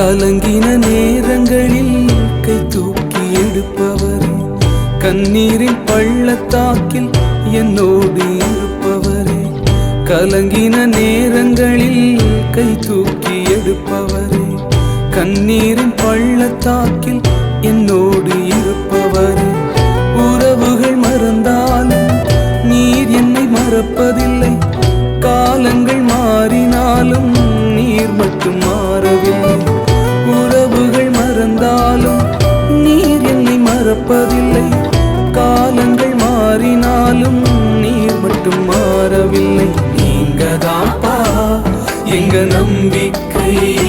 கலங்கின நேரங்களில் கை தூக்கி எடுப்பவர். கண்ணீரின் பள்ளத்தாக்கில் என்னோடு இருப்பவரே. கலங்கின நேரங்களில் கை தூக்கி எடுப்பவரே. கண்ணீரின் பள்ளத்தாக்கில் என்னோடு இருப்பவரே. உறவுகள் மறந்தாலும் நீர் என்னை மறப்பதில்லை. காலங்கள் மாறினாலும் நீர் மட்டும் மட்டும் மாறவில்லை. நீங்க தான்ப்பா எங்க நம்பிக்கை.